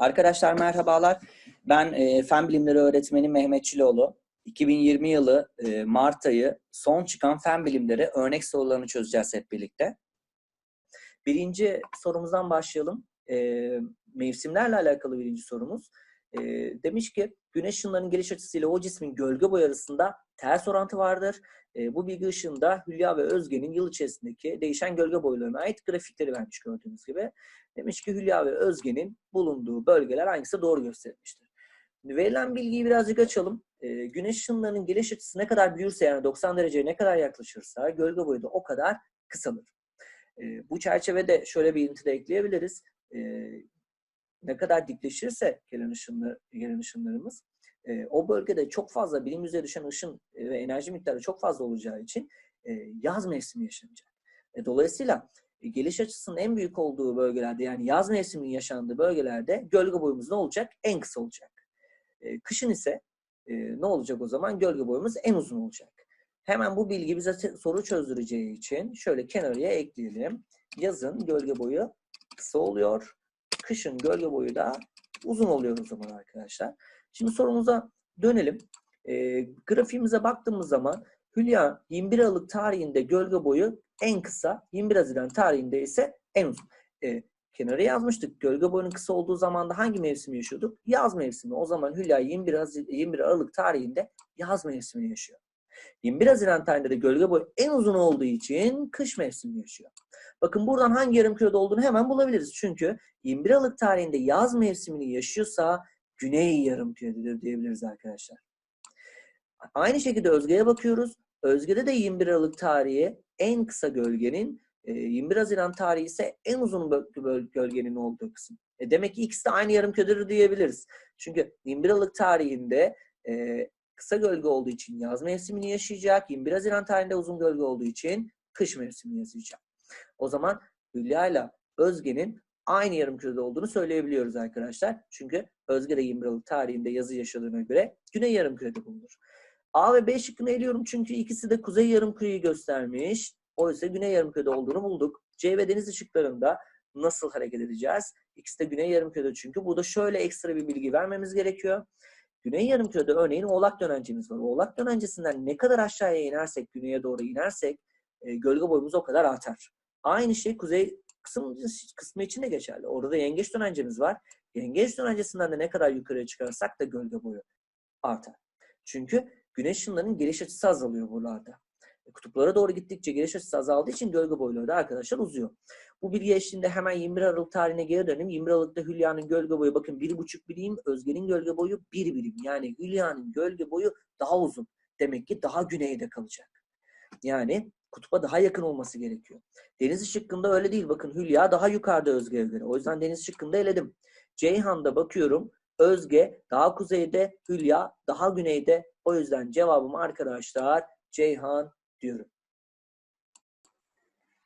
Arkadaşlar merhabalar. Ben e, Fen Bilimleri öğretmeni Mehmet Çiloğlu. 2020 yılı e, Mart ayı son çıkan fen bilimleri örnek sorularını çözeceğiz hep birlikte. Birinci sorumuzdan başlayalım. E, mevsimlerle alakalı birinci sorumuz. E, demiş ki güneş ışınlarının geliş açısıyla o cismin gölge boyu arasında ters orantı vardır. E, bu bilgi ışığında Hülya ve Özge'nin yıl içerisindeki değişen gölge boylarına ait grafikleri vermiş gördüğünüz gibi. Demiş ki Hülya ve Özge'nin bulunduğu bölgeler hangisi doğru gösterilmiştir. Verilen bilgiyi birazcık açalım. E, güneş ışınlarının geliş açısı ne kadar büyürse yani 90 dereceye ne kadar yaklaşırsa gölge boyu da o kadar kısalır. E, bu çerçevede şöyle bir ilinti de ekleyebiliriz. E, ne kadar dikleşirse gelen, ışınlar, gelen ışınlarımız e, o bölgede çok fazla bilim yüzeye düşen ışın e, ve enerji miktarı çok fazla olacağı için e, yaz mevsimi yaşanacak. E, dolayısıyla e, geliş açısının en büyük olduğu bölgelerde yani yaz mevsiminin yaşandığı bölgelerde gölge boyumuz ne olacak? En kısa olacak. E, kışın ise e, ne olacak o zaman? Gölge boyumuz en uzun olacak. Hemen bu bilgi bize soru çözdüreceği için şöyle kenarıya ekleyelim. Yazın gölge boyu kısa oluyor. Kışın gölge boyu da uzun oluyor o zaman arkadaşlar. Şimdi sorumuza dönelim. E, grafiğimize baktığımız zaman Hülya 21 Aralık tarihinde gölge boyu en kısa, 21 Haziran tarihinde ise en uzun. E, kenara yazmıştık. Gölge boyunun kısa olduğu zaman da hangi mevsimi yaşıyorduk? Yaz mevsimi. O zaman Hülya 21, Hazir 21 Aralık tarihinde yaz mevsimini yaşıyor. 21 Haziran tarihinde de gölge boyu en uzun olduğu için kış mevsimini yaşıyor. Bakın buradan hangi yarım kürede olduğunu hemen bulabiliriz. Çünkü 21 Aralık tarihinde yaz mevsimini yaşıyorsa güney yarım kürededir diyebiliriz arkadaşlar. Aynı şekilde Özge'ye bakıyoruz. Özge'de de 21 Aralık tarihi en kısa gölgenin, 21 Haziran tarihi ise en uzun gölgenin olduğu kısım. E demek ki ikisi de aynı yarım küredir diyebiliriz. Çünkü 21 Aralık tarihinde e, kısa gölge olduğu için yaz mevsimini yaşayacak. 21 Haziran tarihinde uzun gölge olduğu için kış mevsimini yaşayacak. O zaman Hülya ile Özge'nin aynı yarım kürede olduğunu söyleyebiliyoruz arkadaşlar. Çünkü Özge de 21 Aralık tarihinde yazı yaşadığına göre güney yarım kürede bulunur. A ve B şıkkını eliyorum çünkü ikisi de kuzey yarım küreyi göstermiş. Oysa güney yarım kürede olduğunu bulduk. C ve deniz ışıklarında nasıl hareket edeceğiz? İkisi de güney yarım kürede çünkü. Burada şöyle ekstra bir bilgi vermemiz gerekiyor. Güney yarım kürede örneğin oğlak dönencemiz var. Oğlak dönencesinden ne kadar aşağıya inersek, güneye doğru inersek e, gölge boyumuz o kadar artar. Aynı şey kuzey kısım, kısmı için de geçerli. Orada da yengeç dönencemiz var. Yengeç dönencesinden de ne kadar yukarıya çıkarsak da gölge boyu artar. Çünkü güneş ışınlarının geliş açısı azalıyor buralarda. E, kutuplara doğru gittikçe geliş açısı azaldığı için gölge boyları da arkadaşlar uzuyor. Bu bilgi eşliğinde hemen 21 Aralık tarihine geri dönelim. 21 Aralık'ta Hülya'nın gölge boyu bakın 1,5 birim, Özge'nin gölge boyu 1 birim. Yani Hülya'nın gölge boyu daha uzun. Demek ki daha güneyde kalacak. Yani kutupa daha yakın olması gerekiyor. Deniz şıkkında öyle değil. Bakın Hülya daha yukarıda Özge'ye göre. O yüzden deniz şıkkında eledim. Ceyhan'da bakıyorum. Özge daha kuzeyde, Hülya daha güneyde. O yüzden cevabım arkadaşlar Ceyhan diyorum.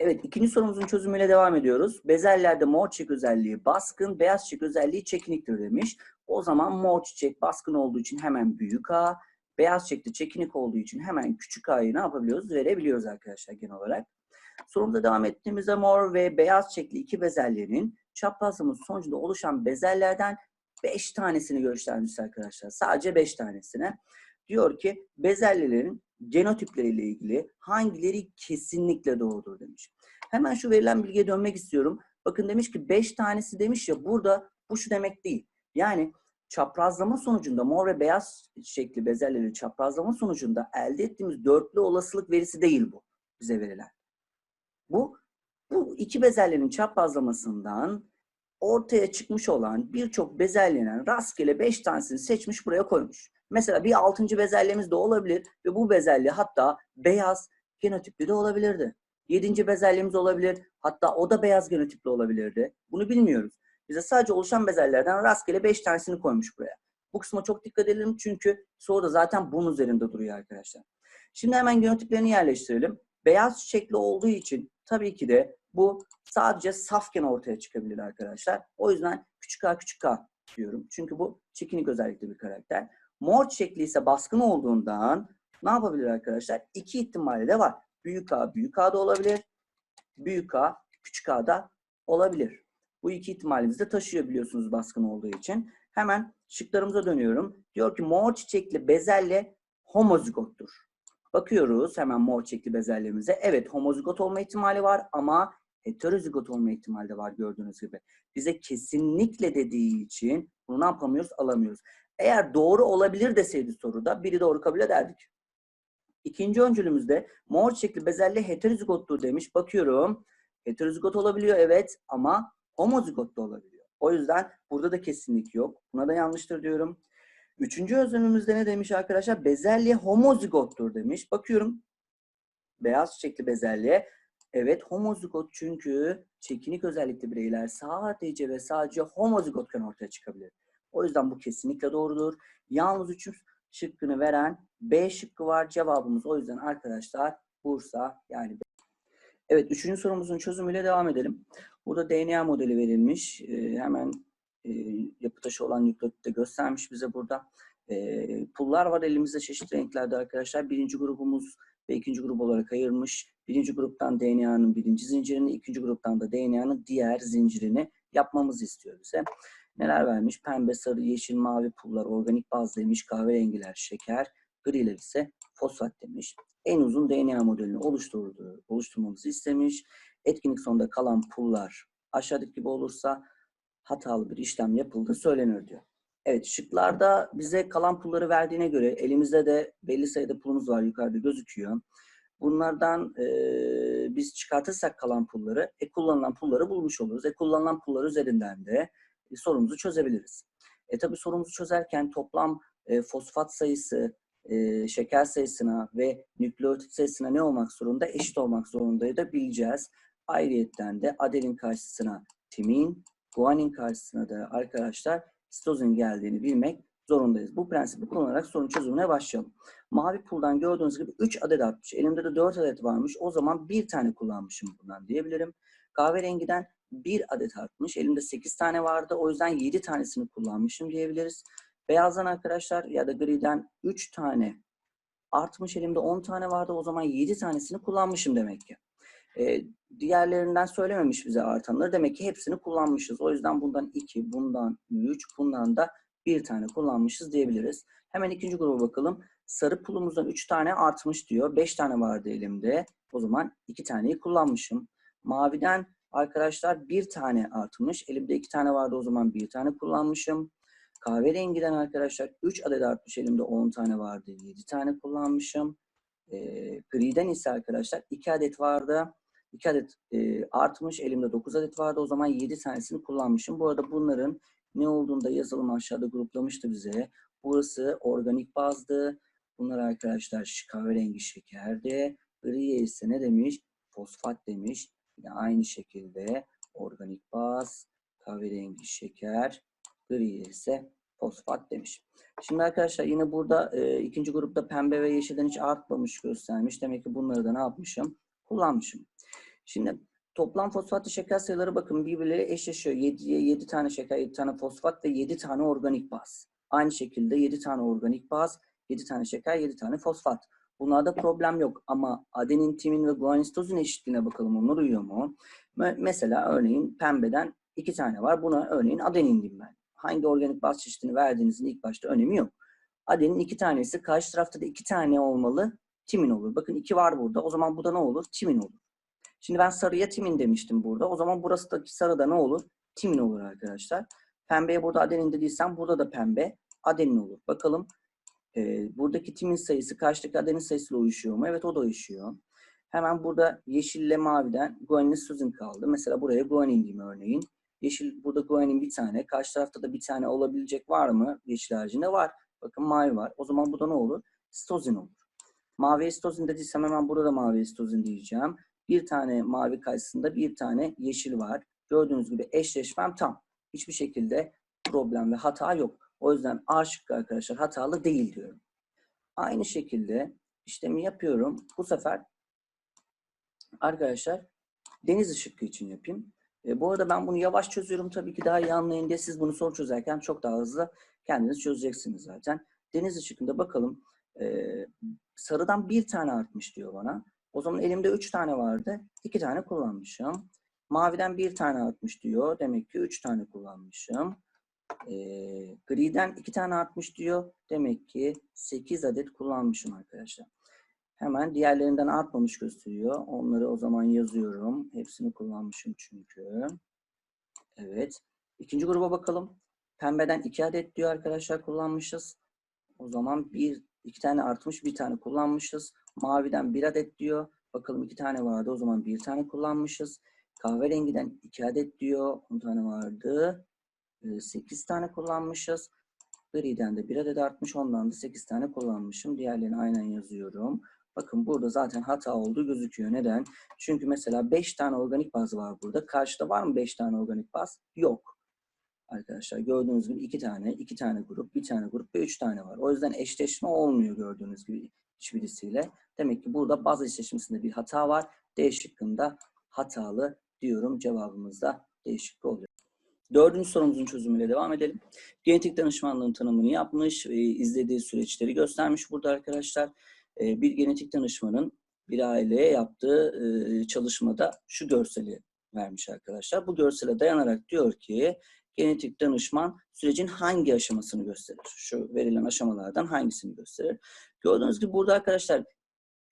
Evet ikinci sorumuzun çözümüyle devam ediyoruz. Bezellerde mor çiçek özelliği baskın, beyaz çiçek özelliği çekiniktir demiş. O zaman mor çiçek baskın olduğu için hemen büyük A, beyaz çiçekte çekinik olduğu için hemen küçük A'yı ne yapabiliyoruz? Verebiliyoruz arkadaşlar genel olarak. Sorumuza devam ettiğimizde mor ve beyaz çiçekli iki bezellerin çaprazlaması sonucunda oluşan bezellerden 5 tanesini göstermiş arkadaşlar. Sadece 5 tanesine. Diyor ki bezellelerin genotipleriyle ilgili hangileri kesinlikle doğrudur demiş. Hemen şu verilen bilgiye dönmek istiyorum. Bakın demiş ki 5 tanesi demiş ya burada bu şu demek değil. Yani çaprazlama sonucunda mor ve beyaz şekli bezelleri çaprazlama sonucunda elde ettiğimiz dörtlü olasılık verisi değil bu bize verilen. Bu bu iki bezelyenin çaprazlamasından ortaya çıkmış olan birçok bezelyenen rastgele beş tanesini seçmiş buraya koymuş. Mesela bir altıncı bezelyemiz de olabilir ve bu bezelye hatta beyaz genotipli de olabilirdi. Yedinci bezelyemiz olabilir. Hatta o da beyaz genotipli olabilirdi. Bunu bilmiyoruz. Bize sadece oluşan bezellerden rastgele 5 tanesini koymuş buraya. Bu kısma çok dikkat edelim çünkü soruda zaten bunun üzerinde duruyor arkadaşlar. Şimdi hemen genotiplerini yerleştirelim. Beyaz çiçekli olduğu için tabii ki de bu sadece safken ortaya çıkabilir arkadaşlar. O yüzden küçük a küçük a diyorum. Çünkü bu çekinik özellikli bir karakter. Mor çiçekli ise baskın olduğundan ne yapabilir arkadaşlar? İki ihtimali de var. Büyük A büyük A da olabilir. Büyük A küçük A da olabilir. Bu iki ihtimalimizi de taşıyor biliyorsunuz baskın olduğu için. Hemen şıklarımıza dönüyorum. Diyor ki mor çiçekli bezelye homozigottur. Bakıyoruz hemen mor çiçekli bezelyemize. Evet homozigot olma ihtimali var ama heterozigot olma ihtimali de var gördüğünüz gibi. Bize kesinlikle dediği için bunu ne yapamıyoruz? Alamıyoruz. Eğer doğru olabilir deseydi soruda biri doğru kabul ederdik. İkinci öncülümüzde mor çiçekli bezelye heterozigottur demiş. Bakıyorum. Heterozigot olabiliyor evet ama homozigot da olabiliyor. O yüzden burada da kesinlik yok. Buna da yanlıştır diyorum. Üçüncü özlemimizde ne demiş arkadaşlar? Bezelye homozigottur demiş. Bakıyorum. Beyaz çiçekli bezelye. Evet homozigot çünkü çekinik özellikli bireyler sadece ve sadece homozigotken ortaya çıkabilir. O yüzden bu kesinlikle doğrudur. Yalnız üçüncü şıkkını veren B şıkkı var. Cevabımız o yüzden arkadaşlar Bursa yani Evet, üçüncü sorumuzun çözümüyle devam edelim. Burada DNA modeli verilmiş. Ee, hemen e, yapı taşı olan nükleotit de göstermiş bize burada. Ee, pullar var elimizde çeşitli renklerde arkadaşlar. Birinci grubumuz ve ikinci grup olarak ayırmış. Birinci gruptan DNA'nın birinci zincirini, ikinci gruptan da DNA'nın diğer zincirini yapmamızı istiyor bize. Neler vermiş? Pembe, sarı, yeşil, mavi pullar, organik baz demiş, kahverengiler, şeker, griler ise fosfat demiş en uzun DNA modelini oluşturdu, oluşturmamızı istemiş. Etkinlik sonunda kalan pullar aşağıdaki gibi olursa hatalı bir işlem yapıldı söylenir diyor. Evet şıklarda bize kalan pulları verdiğine göre elimizde de belli sayıda pulumuz var yukarıda gözüküyor. Bunlardan e, biz çıkartırsak kalan pulları, e kullanılan pulları bulmuş oluruz. E kullanılan pullar üzerinden de sorumuzu çözebiliriz. E tabi sorumuzu çözerken toplam e, fosfat sayısı, e, şeker sayısına ve nükleotit sayısına ne olmak zorunda? Eşit olmak zorundayı da bileceğiz. Ayrıyetten de adenin karşısına timin, guanin karşısına da arkadaşlar sitozin geldiğini bilmek zorundayız. Bu prensibi kullanarak sorun çözümüne başlayalım. Mavi puldan gördüğünüz gibi 3 adet artmış. Elimde de 4 adet varmış. O zaman bir tane kullanmışım bundan diyebilirim. Kahverengiden bir adet artmış. Elimde 8 tane vardı. O yüzden 7 tanesini kullanmışım diyebiliriz. Beyazdan arkadaşlar ya da griden 3 tane artmış elimde 10 tane vardı. O zaman 7 tanesini kullanmışım demek ki. Ee, diğerlerinden söylememiş bize artanları. Demek ki hepsini kullanmışız. O yüzden bundan 2, bundan 3, bundan da bir tane kullanmışız diyebiliriz. Hemen ikinci gruba bakalım. Sarı pulumuzdan 3 tane artmış diyor. 5 tane vardı elimde. O zaman 2 taneyi kullanmışım. Maviden arkadaşlar bir tane artmış. Elimde 2 tane vardı o zaman bir tane kullanmışım. Kahverengiden arkadaşlar 3 adet artmış elimde 10 tane vardı. 7 tane kullanmışım. E, griden ise arkadaşlar 2 adet vardı. 2 adet e, artmış. Elimde 9 adet vardı. O zaman 7 tanesini kullanmışım. Bu arada bunların ne olduğunu da yazılım aşağıda gruplamıştı bize. Burası organik bazdı. Bunlar arkadaşlar kahverengi şekerdi. Griye ise ne demiş? Fosfat demiş. Yine aynı şekilde organik baz, kahverengi şeker, gri ise fosfat demiş. Şimdi arkadaşlar yine burada e, ikinci grupta pembe ve yeşilden hiç artmamış göstermiş. Demek ki bunları da ne yapmışım? Kullanmışım. Şimdi toplam fosfatlı şeker sayıları bakın birbirleriyle eşleşiyor. 7, 7 tane şeker, 7 tane fosfat ve 7 tane organik baz. Aynı şekilde 7 tane organik baz, 7 tane şeker, 7 tane fosfat. Bunlarda problem yok ama adenin, timin ve guanistozin eşitliğine bakalım onlar uyuyor mu? Mesela örneğin pembeden 2 tane var. Buna örneğin adenin diyeyim ben hangi organik baz çeşidini verdiğinizin ilk başta önemi yok. Adenin iki tanesi, karşı tarafta da iki tane olmalı, timin olur. Bakın iki var burada. O zaman bu da ne olur? Timin olur. Şimdi ben sarıya timin demiştim burada. O zaman burası da sarıda ne olur? Timin olur arkadaşlar. Pembeye burada adenin dediysem burada da pembe adenin olur. Bakalım e, buradaki timin sayısı karşıdaki adenin sayısıyla uyuşuyor mu? Evet o da uyuşuyor. Hemen burada yeşille maviden guanin sözün kaldı. Mesela buraya guanin diyeyim örneğin. Yeşil burada guanin bir tane. Karşı tarafta da bir tane olabilecek var mı? Yeşil haricinde var. Bakın mavi var. O zaman bu da ne olur? Stozin olur. Mavi stozin dediysem hemen burada da mavi stozin diyeceğim. Bir tane mavi karşısında bir tane yeşil var. Gördüğünüz gibi eşleşmem tam. Hiçbir şekilde problem ve hata yok. O yüzden A şıkkı arkadaşlar hatalı değil diyorum. Aynı şekilde işlemi yapıyorum. Bu sefer arkadaşlar deniz ışıkı için yapayım. E, bu arada ben bunu yavaş çözüyorum tabii ki daha iyi anlayın diye siz bunu soru çözerken çok daha hızlı kendiniz çözeceksiniz zaten. Deniz ışıkında bakalım e, sarıdan bir tane artmış diyor bana. O zaman elimde üç tane vardı. iki tane kullanmışım. Maviden bir tane artmış diyor. Demek ki üç tane kullanmışım. Ee, griden iki tane artmış diyor. Demek ki 8 adet kullanmışım arkadaşlar. Hemen diğerlerinden artmamış gösteriyor. Onları o zaman yazıyorum. Hepsini kullanmışım çünkü. Evet. İkinci gruba bakalım. Pembeden 2 adet diyor arkadaşlar kullanmışız. O zaman bir, iki tane artmış, bir tane kullanmışız. Maviden bir adet diyor. Bakalım iki tane vardı. O zaman bir tane kullanmışız. Kahverengiden iki adet diyor. 10 tane vardı. 8 tane kullanmışız. Griden de bir adet artmış. Ondan da 8 tane kullanmışım. Diğerlerini aynen yazıyorum. Bakın burada zaten hata olduğu gözüküyor. Neden? Çünkü mesela 5 tane organik baz var burada. Karşıda var mı 5 tane organik baz? Yok. Arkadaşlar gördüğünüz gibi 2 tane, 2 tane grup, 1 tane grup ve 3 tane var. O yüzden eşleşme olmuyor gördüğünüz gibi hiçbirisiyle. Demek ki burada baz eşleşmesinde bir hata var. D şıkkında hatalı diyorum. Cevabımız da D oluyor. Dördüncü sorumuzun çözümüyle devam edelim. Genetik danışmanlığın tanımını yapmış ve izlediği süreçleri göstermiş burada arkadaşlar. Ee, bir genetik danışmanın bir aileye yaptığı e, çalışmada şu görseli vermiş arkadaşlar. Bu görsele dayanarak diyor ki genetik danışman sürecin hangi aşamasını gösterir? Şu verilen aşamalardan hangisini gösterir? Gördüğünüz gibi burada arkadaşlar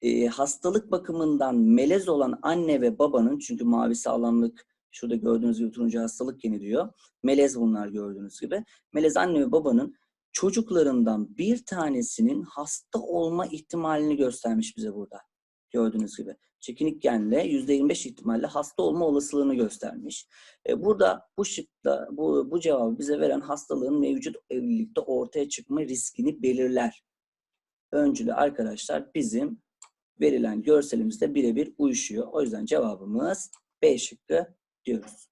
e, hastalık bakımından melez olan anne ve babanın çünkü mavi sağlamlık şurada gördüğünüz gibi turuncu hastalık geni diyor. Melez bunlar gördüğünüz gibi. Melez anne ve babanın çocuklarından bir tanesinin hasta olma ihtimalini göstermiş bize burada. Gördüğünüz gibi. Çekinik genle %25 ihtimalle hasta olma olasılığını göstermiş. E, burada bu şıkta bu, bu cevabı bize veren hastalığın mevcut evlilikte ortaya çıkma riskini belirler. Öncülü arkadaşlar bizim verilen görselimizde birebir uyuşuyor. O yüzden cevabımız B şıkkı diyoruz.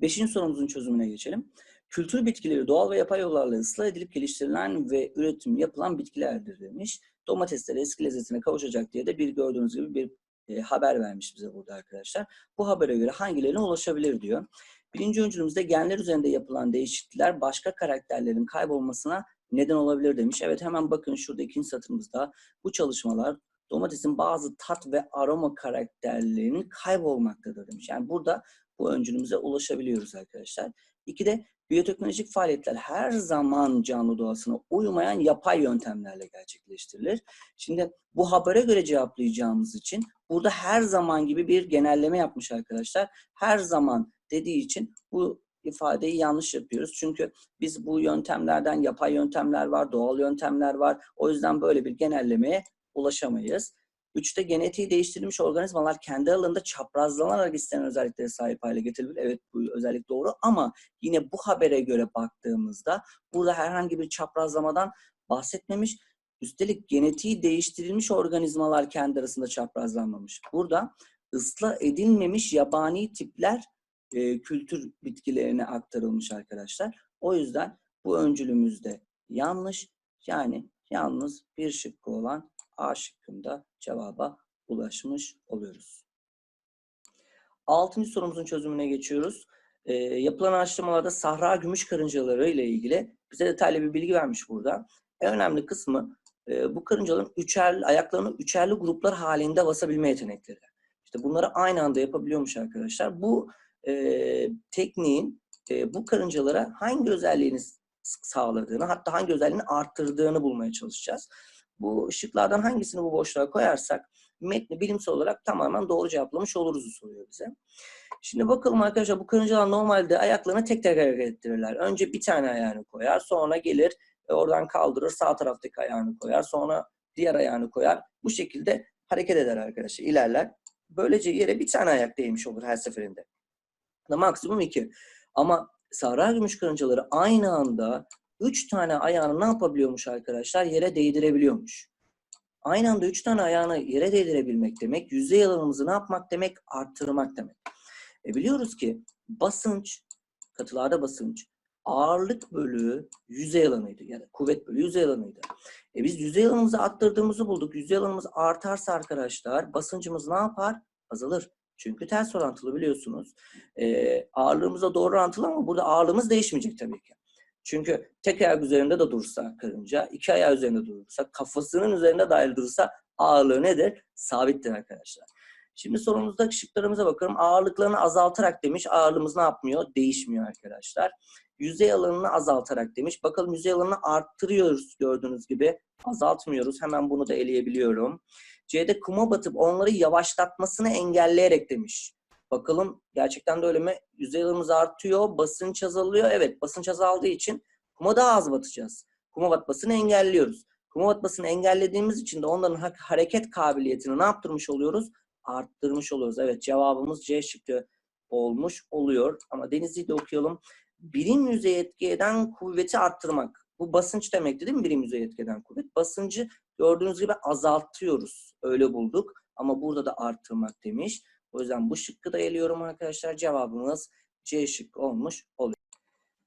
Beşinci sorumuzun çözümüne geçelim. Kültür bitkileri doğal ve yapay yollarla ıslah edilip geliştirilen ve üretim yapılan bitkilerdir demiş. Domatesler eski lezzetine kavuşacak diye de bir gördüğünüz gibi bir e, haber vermiş bize burada arkadaşlar. Bu habere göre hangilerine ulaşabilir diyor. Birinci öncülümüzde genler üzerinde yapılan değişiklikler başka karakterlerin kaybolmasına neden olabilir demiş. Evet hemen bakın şurada ikinci satırımızda bu çalışmalar domatesin bazı tat ve aroma karakterlerinin kaybolmaktadır demiş. Yani burada bu öncülümüze ulaşabiliyoruz arkadaşlar. İki de biyoteknolojik faaliyetler her zaman canlı doğasına uymayan yapay yöntemlerle gerçekleştirilir. Şimdi bu habere göre cevaplayacağımız için burada her zaman gibi bir genelleme yapmış arkadaşlar. Her zaman dediği için bu ifadeyi yanlış yapıyoruz. Çünkü biz bu yöntemlerden yapay yöntemler var, doğal yöntemler var. O yüzden böyle bir genellemeye ulaşamayız. Üçte genetiği değiştirilmiş organizmalar kendi alanında çaprazlanarak istenen özelliklere sahip hale getirilir. Evet bu özellik doğru ama yine bu habere göre baktığımızda burada herhangi bir çaprazlamadan bahsetmemiş. Üstelik genetiği değiştirilmiş organizmalar kendi arasında çaprazlanmamış. Burada ıslah edilmemiş yabani tipler e, kültür bitkilerine aktarılmış arkadaşlar. O yüzden bu öncülümüzde yanlış. Yani yalnız bir şıkkı olan A şıkkında cevaba ulaşmış oluyoruz. Altıncı sorumuzun çözümüne geçiyoruz. E, yapılan araştırmalarda sahra gümüş karıncaları ile ilgili bize detaylı bir bilgi vermiş burada. En önemli kısmı e, bu karıncaların üçerli, ayaklarını üçerli gruplar halinde basabilme yetenekleri. İşte bunları aynı anda yapabiliyormuş arkadaşlar. Bu e, tekniğin e, bu karıncalara hangi özelliğini sağladığını hatta hangi özelliğini arttırdığını bulmaya çalışacağız. Bu ışıklardan hangisini bu boşluğa koyarsak metni bilimsel olarak tamamen doğru cevaplamış oluruz soruyor bize. Şimdi bakalım arkadaşlar bu karıncalar normalde ayaklarını tek tek hareket ettirirler. Önce bir tane ayağını koyar sonra gelir oradan kaldırır sağ taraftaki ayağını koyar sonra diğer ayağını koyar. Bu şekilde hareket eder arkadaşlar ilerler. Böylece yere bir tane ayak değmiş olur her seferinde. Maksimum iki. Ama Sahra gümüş karıncaları aynı anda üç tane ayağını ne yapabiliyormuş arkadaşlar? Yere değdirebiliyormuş. Aynı anda üç tane ayağını yere değdirebilmek demek, yüzey alanımızı ne yapmak demek? Arttırmak demek. E biliyoruz ki basınç, katılarda basınç, ağırlık bölü yüzey alanıydı. Yani kuvvet bölü yüzey alanıydı. E biz yüzey alanımızı arttırdığımızı bulduk. Yüzey alanımız artarsa arkadaşlar basıncımız ne yapar? Azalır. Çünkü ters orantılı biliyorsunuz. E, ağırlığımıza doğru orantılı ama burada ağırlığımız değişmeyecek tabii ki. Çünkü tek ayak üzerinde de durursa karınca, iki ayağı üzerinde durursa, kafasının üzerinde dahi durursa ağırlığı nedir? Sabittir arkadaşlar. Şimdi sorumuzdaki şıklarımıza bakalım. Ağırlıklarını azaltarak demiş. Ağırlığımız ne yapmıyor? Değişmiyor arkadaşlar. Yüzey alanını azaltarak demiş. Bakalım yüzey alanını arttırıyoruz gördüğünüz gibi. Azaltmıyoruz. Hemen bunu da eleyebiliyorum. C'de kuma batıp onları yavaşlatmasını engelleyerek demiş. Bakalım gerçekten de öyle mi? Yüzey alanımız artıyor, basınç azalıyor. Evet, basınç azaldığı için kuma daha az batacağız. Kuma batmasını engelliyoruz. Kuma batmasını engellediğimiz için de onların ha- hareket kabiliyetini ne yaptırmış oluyoruz? Arttırmış oluyoruz. Evet, cevabımız C şıkkı olmuş oluyor. Ama Denizli'yi de okuyalım. Birim yüzey etki eden kuvveti arttırmak. Bu basınç demekti değil mi birim yüzey etki eden kuvvet? Basıncı gördüğünüz gibi azaltıyoruz. Öyle bulduk. Ama burada da arttırmak demiş. O yüzden bu şıkkı da eliyorum arkadaşlar. Cevabımız C şıkkı olmuş oluyor.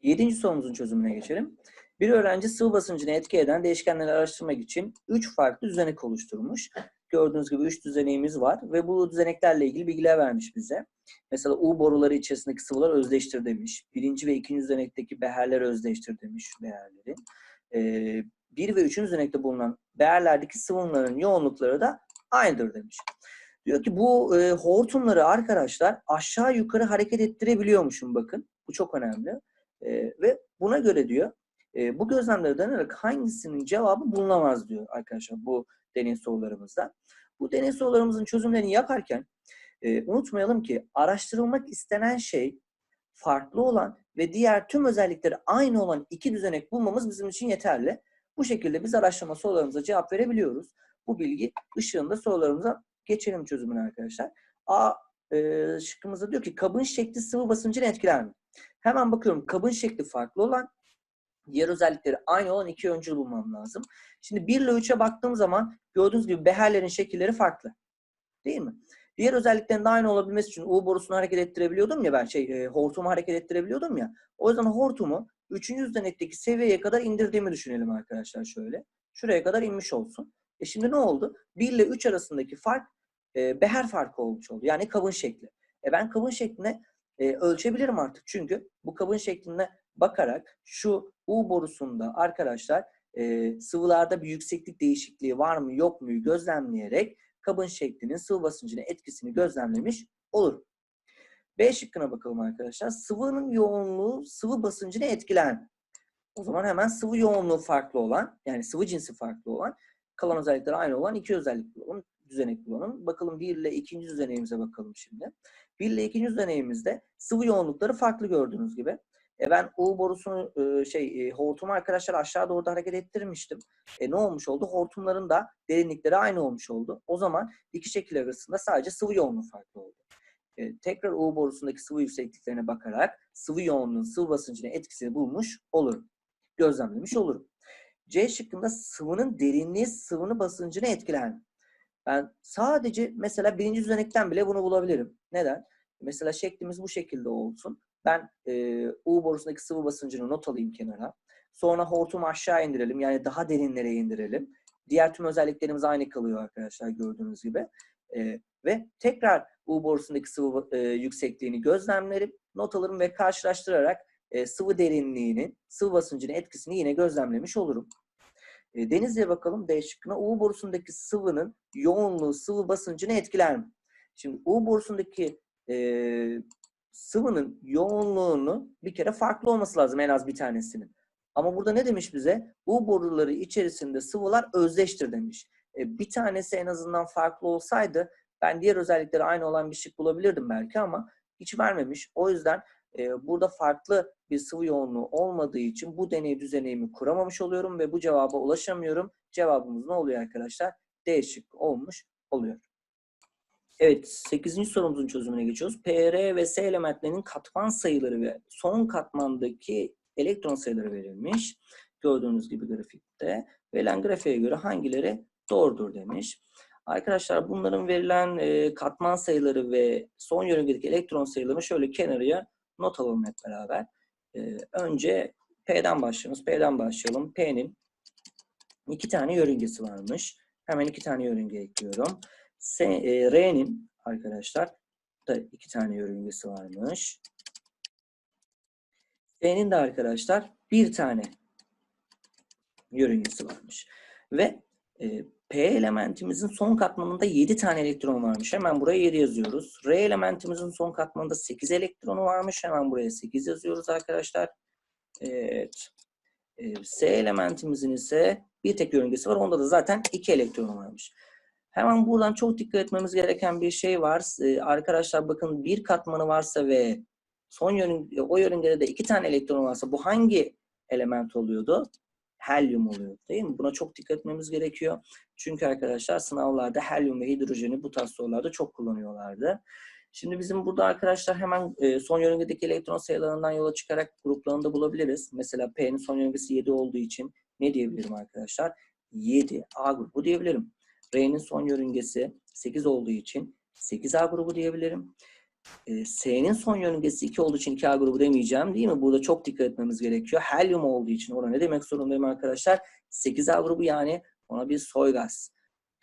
Yedinci sorumuzun çözümüne geçelim. Bir öğrenci sıvı basıncını etki eden değişkenleri araştırmak için 3 farklı düzenek oluşturmuş. Gördüğünüz gibi 3 düzeneğimiz var ve bu düzeneklerle ilgili bilgiler vermiş bize. Mesela U boruları içerisindeki sıvılar özdeştir demiş. Birinci ve ikinci düzenekteki beherler özdeştir demiş beherlerin. Ee, bir ve üçüncü düzenekte bulunan beherlerdeki sıvıların yoğunlukları da aynıdır demiş. Diyor ki bu e, hortumları arkadaşlar aşağı yukarı hareket ettirebiliyormuşum bakın. Bu çok önemli. E, ve buna göre diyor e, bu gözlemlere dayanarak hangisinin cevabı bulunamaz diyor arkadaşlar bu deney sorularımızda. Bu deney sorularımızın çözümlerini yaparken e, unutmayalım ki araştırılmak istenen şey farklı olan ve diğer tüm özellikleri aynı olan iki düzenek bulmamız bizim için yeterli. Bu şekilde biz araştırma sorularımıza cevap verebiliyoruz. Bu bilgi ışığında sorularımıza geçelim çözümüne arkadaşlar. A e, şıkkımızda diyor ki kabın şekli sıvı basıncını etkiler mi? Hemen bakıyorum kabın şekli farklı olan diğer özellikleri aynı olan iki öncül bulmam lazım. Şimdi 1 ile 3'e baktığım zaman gördüğünüz gibi beherlerin şekilleri farklı. Değil mi? Diğer özelliklerin aynı olabilmesi için U borusunu hareket ettirebiliyordum ya ben şey e, hortumu hareket ettirebiliyordum ya. O yüzden hortumu 3. düzenekteki seviyeye kadar indirdiğimi düşünelim arkadaşlar şöyle. Şuraya kadar inmiş olsun. E şimdi ne oldu? 1 ile 3 arasındaki fark e, beher farkı olmuş oldu. Yani kabın şekli. E ben kabın şekline e, ölçebilirim artık. Çünkü bu kabın şekline bakarak şu U borusunda arkadaşlar e, sıvılarda bir yükseklik değişikliği var mı yok mu gözlemleyerek kabın şeklinin sıvı basıncına etkisini gözlemlemiş olur. B şıkkına bakalım arkadaşlar. Sıvının yoğunluğu sıvı basıncını etkiler mi? O zaman hemen sıvı yoğunluğu farklı olan yani sıvı cinsi farklı olan kalan özellikleri aynı olan iki özellik bulalım. Düzenek bulalım. Bakalım bir ile ikinci düzeneğimize bakalım şimdi. Bir ile ikinci düzeneğimizde sıvı yoğunlukları farklı gördüğünüz gibi. E ben U borusunu e, şey e, hortumu arkadaşlar aşağı doğru hareket ettirmiştim. E ne olmuş oldu? Hortumların da derinlikleri aynı olmuş oldu. O zaman iki şekil arasında sadece sıvı yoğunluğu farklı oldu. E, tekrar U borusundaki sıvı yüksekliklerine bakarak sıvı yoğunluğun sıvı basıncına etkisini bulmuş olurum. Gözlemlemiş olurum. C şıkkında sıvının derinliği sıvının basıncını etkiler mi? Ben sadece mesela birinci düzenekten bile bunu bulabilirim. Neden? Mesela şeklimiz bu şekilde olsun. Ben e, U borusundaki sıvı basıncını not alayım kenara. Sonra hortumu aşağı indirelim. Yani daha derinlere indirelim. Diğer tüm özelliklerimiz aynı kalıyor arkadaşlar gördüğünüz gibi. E, ve tekrar U borusundaki sıvı e, yüksekliğini gözlemlerim, not alırım ve karşılaştırarak e, sıvı derinliğinin sıvı basıncının etkisini yine gözlemlemiş olurum. E, Denizli'ye bakalım D şıkkına. U borusundaki sıvının yoğunluğu sıvı basıncını etkiler mi? Şimdi U borusundaki e, sıvının yoğunluğunu bir kere farklı olması lazım en az bir tanesinin. Ama burada ne demiş bize? U boruları içerisinde sıvılar özdeştir demiş. E, bir tanesi en azından farklı olsaydı ben diğer özellikleri aynı olan bir şık bulabilirdim belki ama hiç vermemiş. O yüzden e, burada farklı bir sıvı yoğunluğu olmadığı için bu deney düzenimi kuramamış oluyorum ve bu cevaba ulaşamıyorum. Cevabımız ne oluyor arkadaşlar? D şık olmuş oluyor. Evet, 8. sorumuzun çözümüne geçiyoruz. PR ve S elementlerinin katman sayıları ve son katmandaki elektron sayıları verilmiş. Gördüğünüz gibi grafikte. Verilen grafiğe göre hangileri doğrudur demiş. Arkadaşlar bunların verilen e, katman sayıları ve son yörüngedeki elektron sayılarını şöyle kenarıya not alalım hep beraber. E, önce P'den başlıyoruz. P'den başlayalım. P'nin iki tane yörüngesi varmış. Hemen iki tane yörünge ekliyorum. E, R'nin arkadaşlar da iki tane yörüngesi varmış. S'nin de arkadaşlar bir tane yörüngesi varmış. Ve E, P elementimizin son katmanında 7 tane elektron varmış. Hemen buraya 7 yazıyoruz. R elementimizin son katmanında 8 elektronu varmış. Hemen buraya 8 yazıyoruz arkadaşlar. Evet. E, S elementimizin ise bir tek yörüngesi var. Onda da zaten 2 elektron varmış. Hemen buradan çok dikkat etmemiz gereken bir şey var. E, arkadaşlar bakın bir katmanı varsa ve son yörünge, o yörüngede de iki tane elektron varsa bu hangi element oluyordu? Helyum oluyor değil mi? Buna çok dikkat etmemiz gerekiyor. Çünkü arkadaşlar sınavlarda helyum ve hidrojeni bu tarz sorularda çok kullanıyorlardı. Şimdi bizim burada arkadaşlar hemen e, son yörüngedeki elektron sayılarından yola çıkarak gruplarını da bulabiliriz. Mesela P'nin son yörüngesi 7 olduğu için ne diyebilirim arkadaşlar? 7 A grubu diyebilirim. R'nin son yörüngesi 8 olduğu için 8A grubu diyebilirim. E, S'nin son yörüngesi 2 olduğu için 2A grubu demeyeceğim değil mi? Burada çok dikkat etmemiz gerekiyor. Helyum olduğu için ona ne demek zorundayım arkadaşlar? 8A grubu yani ona bir soy gaz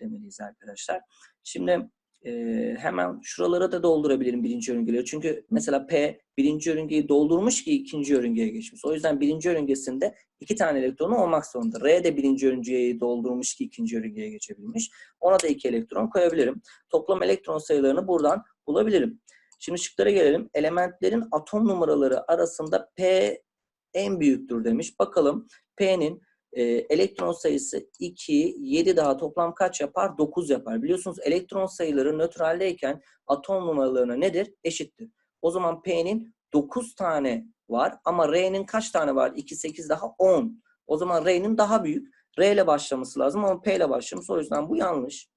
demeliyiz arkadaşlar. Şimdi e, hemen şuralara da doldurabilirim birinci yörüngeleri. Çünkü mesela P birinci yörüngeyi doldurmuş ki ikinci yörüngeye geçmiş. O yüzden birinci yörüngesinde iki tane elektronu olmak zorunda. R de birinci yörüngeyi doldurmuş ki ikinci yörüngeye geçebilmiş. Ona da iki elektron koyabilirim. Toplam elektron sayılarını buradan bulabilirim. Şimdi şıklara gelelim. Elementlerin atom numaraları arasında P en büyüktür demiş. Bakalım P'nin e, elektron sayısı 2, 7 daha toplam kaç yapar? 9 yapar. Biliyorsunuz elektron sayıları nötraldeyken atom numaralarına nedir? Eşittir. O zaman P'nin 9 tane var ama R'nin kaç tane var? 2, 8 daha 10. O zaman R'nin daha büyük. R ile başlaması lazım ama P ile başlamış. O yüzden bu yanlış.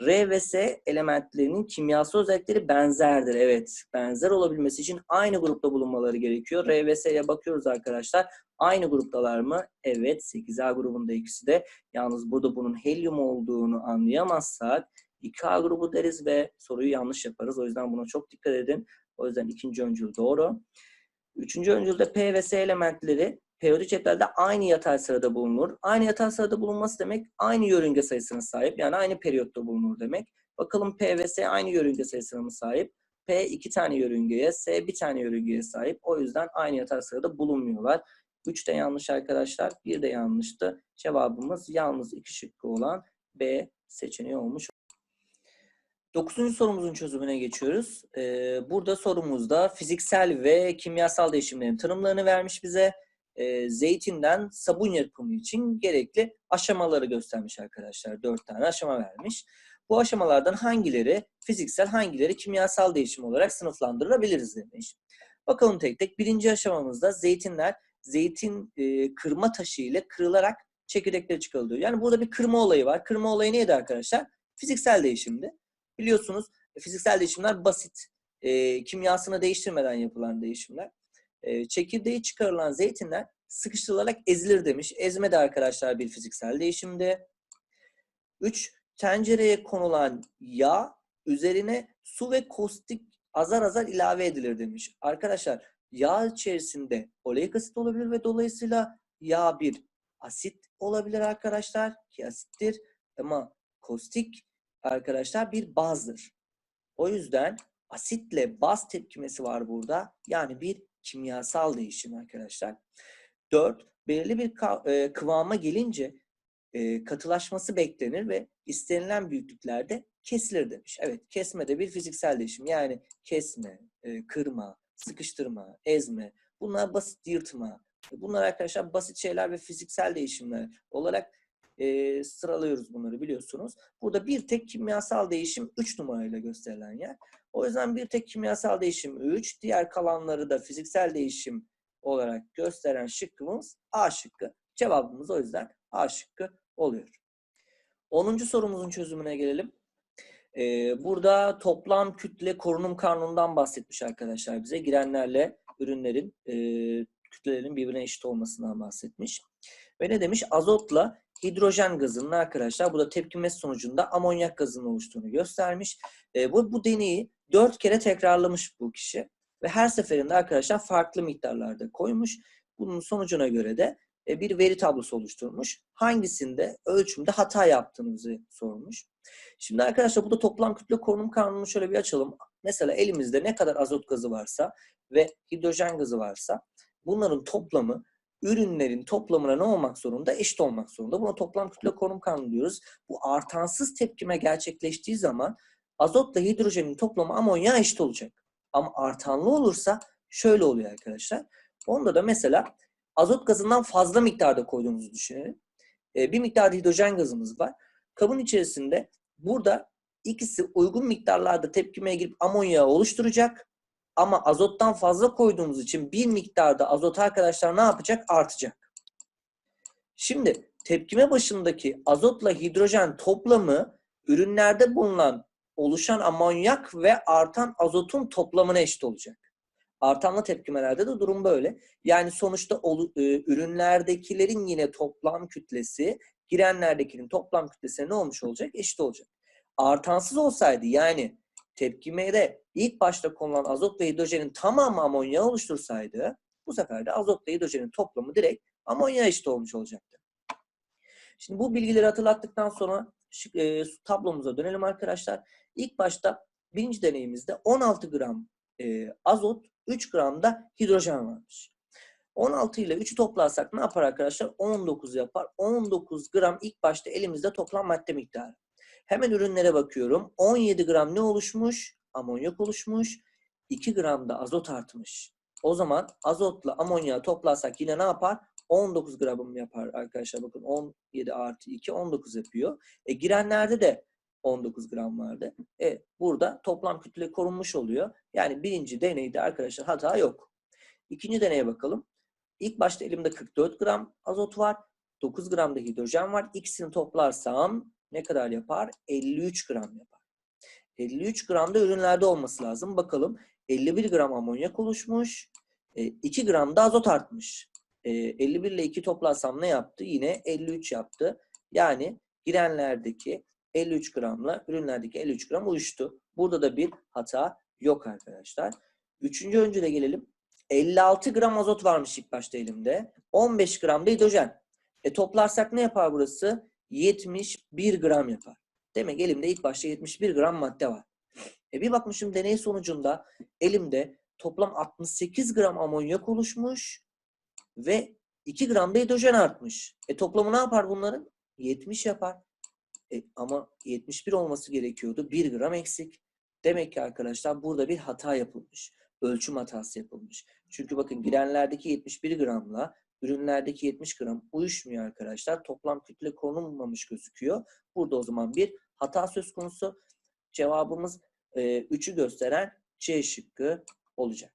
R ve S elementlerinin kimyasal özellikleri benzerdir. Evet, benzer olabilmesi için aynı grupta bulunmaları gerekiyor. R ve S'ye bakıyoruz arkadaşlar. Aynı gruptalar mı? Evet, 8A grubunda ikisi de. Yalnız burada bunun helyum olduğunu anlayamazsak 2A grubu deriz ve soruyu yanlış yaparız. O yüzden buna çok dikkat edin. O yüzden ikinci öncül doğru. Üçüncü öncülde P ve S elementleri periyodik cetvelde aynı yatay sırada bulunur. Aynı yatay sırada bulunması demek aynı yörünge sayısına sahip. Yani aynı periyotta bulunur demek. Bakalım P ve S aynı yörünge sayısına mı sahip? P iki tane yörüngeye, S bir tane yörüngeye sahip. O yüzden aynı yatay sırada bulunmuyorlar. 3 de yanlış arkadaşlar. Bir de yanlıştı. Cevabımız yalnız iki şıkkı olan B seçeneği olmuş. Dokuzuncu sorumuzun çözümüne geçiyoruz. Ee, burada sorumuzda fiziksel ve kimyasal değişimlerin tanımlarını vermiş bize. Ee, zeytinden sabun yapımı için gerekli aşamaları göstermiş arkadaşlar. Dört tane aşama vermiş. Bu aşamalardan hangileri fiziksel, hangileri kimyasal değişim olarak sınıflandırılabiliriz demiş. Bakalım tek tek. Birinci aşamamızda zeytinler zeytin e, kırma taşı ile kırılarak çekirdekleri çıkarılıyor. Yani burada bir kırma olayı var. Kırma olayı neydi arkadaşlar? Fiziksel değişimdi. Biliyorsunuz fiziksel değişimler basit. E, kimyasını değiştirmeden yapılan değişimler. Çekirdeği çıkarılan zeytinler sıkıştırılarak ezilir demiş. Ezme de arkadaşlar bir fiziksel değişimdi. 3. Tencereye konulan yağ üzerine su ve kostik azar azar ilave edilir demiş. Arkadaşlar yağ içerisinde oleik asit olabilir ve dolayısıyla yağ bir asit olabilir arkadaşlar ki asittir ama kostik arkadaşlar bir bazdır. O yüzden asitle baz tepkimesi var burada. Yani bir kimyasal değişim arkadaşlar. 4. Belirli bir kıvama gelince katılaşması beklenir ve istenilen büyüklüklerde kesilir demiş. Evet kesme de bir fiziksel değişim. Yani kesme, kırma, sıkıştırma, ezme, bunlar basit yırtma. Bunlar arkadaşlar basit şeyler ve fiziksel değişimler olarak e, sıralıyoruz bunları biliyorsunuz. Burada bir tek kimyasal değişim 3 numarayla gösterilen yer. O yüzden bir tek kimyasal değişim 3, diğer kalanları da fiziksel değişim olarak gösteren şıkkımız A şıkkı. Cevabımız o yüzden A şıkkı oluyor. 10. sorumuzun çözümüne gelelim. Ee, burada toplam kütle korunum kanunundan bahsetmiş arkadaşlar bize. Girenlerle ürünlerin e, kütlelerinin birbirine eşit olmasından bahsetmiş. Ve ne demiş? Azotla hidrojen gazının arkadaşlar bu da tepkimesi sonucunda amonyak gazının oluştuğunu göstermiş. E, bu, bu deneyi dört kere tekrarlamış bu kişi. Ve her seferinde arkadaşlar farklı miktarlarda koymuş. Bunun sonucuna göre de e, bir veri tablosu oluşturmuş. Hangisinde ölçümde hata yaptığımızı sormuş. Şimdi arkadaşlar burada toplam kütle korunum kanununu şöyle bir açalım. Mesela elimizde ne kadar azot gazı varsa ve hidrojen gazı varsa bunların toplamı ürünlerin toplamına ne olmak zorunda? Eşit olmak zorunda. Buna toplam kütle konum kanunu diyoruz. Bu artansız tepkime gerçekleştiği zaman azotla hidrojenin toplamı amonya eşit olacak. Ama artanlı olursa şöyle oluyor arkadaşlar. Onda da mesela azot gazından fazla miktarda koyduğumuzu düşünelim. Ee, bir miktar hidrojen gazımız var. Kabın içerisinde burada ikisi uygun miktarlarda tepkimeye girip amonya oluşturacak. Ama azottan fazla koyduğumuz için bir miktarda azot arkadaşlar ne yapacak? Artacak. Şimdi tepkime başındaki azotla hidrojen toplamı ürünlerde bulunan oluşan amonyak ve artan azotun toplamına eşit olacak. Artanlı tepkimelerde de durum böyle. Yani sonuçta e, ürünlerdekilerin yine toplam kütlesi girenlerdekinin toplam kütlesine ne olmuş olacak? Eşit olacak. Artansız olsaydı yani tepkimede ilk başta konulan azot ve hidrojenin tamamı amonya oluştursaydı bu sefer de azot ve hidrojenin toplamı direkt amonya eşit olmuş olacaktı. Şimdi bu bilgileri hatırlattıktan sonra e, tablomuza dönelim arkadaşlar. İlk başta birinci deneyimizde 16 gram e, azot, 3 gram da hidrojen varmış. 16 ile 3'ü toplarsak ne yapar arkadaşlar? 19 yapar. 19 gram ilk başta elimizde toplam madde miktarı. Hemen ürünlere bakıyorum. 17 gram ne oluşmuş? Amonyak oluşmuş. 2 gram da azot artmış. O zaman azotla amonyağı toplarsak yine ne yapar? 19 gram yapar arkadaşlar. Bakın 17 artı 2 19 yapıyor. E, girenlerde de 19 gram vardı. E, burada toplam kütle korunmuş oluyor. Yani birinci deneyde arkadaşlar hata yok. İkinci deneye bakalım. İlk başta elimde 44 gram azot var. 9 gram da hidrojen var. İkisini toplarsam ne kadar yapar? 53 gram yapar. 53 gram da ürünlerde olması lazım. Bakalım 51 gram amonyak oluşmuş. 2 gram da azot artmış. E, 51 ile 2 toplarsam ne yaptı? Yine 53 yaptı. Yani girenlerdeki 53 gramla ürünlerdeki 53 gram uyuştu. Burada da bir hata yok arkadaşlar. Üçüncü öncüle gelelim. 56 gram azot varmış ilk başta elimde. 15 gram da hidrojen. E toplarsak ne yapar burası? 71 gram yapar. Demek elimde ilk başta 71 gram madde var. E bir bakmışım deney sonucunda elimde toplam 68 gram amonyak oluşmuş ve 2 gram da hidrojen artmış. E toplamı ne yapar bunların? 70 yapar. E, ama 71 olması gerekiyordu. 1 gram eksik. Demek ki arkadaşlar burada bir hata yapılmış. Ölçüm hatası yapılmış. Çünkü bakın girenlerdeki 71 gramla ürünlerdeki 70 gram uyuşmuyor arkadaşlar. Toplam kütle konulmamış gözüküyor. Burada o zaman bir hata söz konusu. Cevabımız 3'ü gösteren C şıkkı olacak.